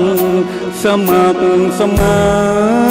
มัครสมัครสมา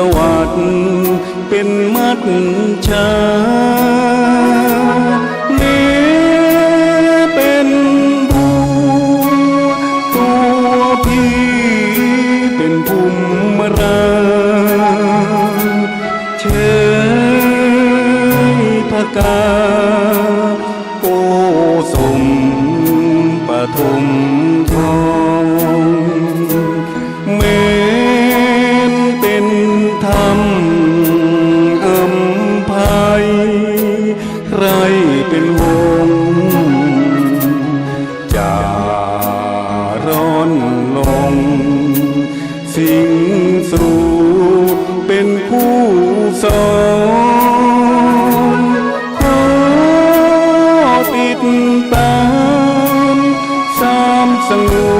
สวัสดิ์เป็นมัดชาเนเป็นบัวตัวพี่เป็นภูมิราเชยพกาโอสม เป็นวงจะร้อนลง สิ่งสู่เป็นคู่สองขอติดตามสามสงวน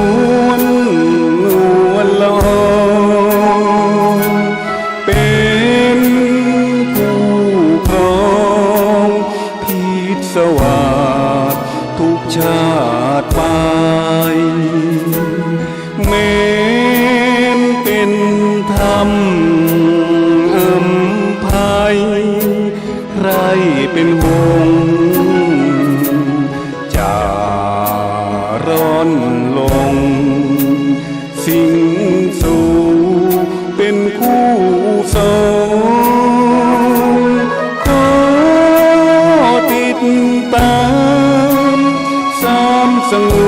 ชาติไป เมนเป็นธรรมอัมภัยใครเป็นวงจะร้อนลง สิ่ง สง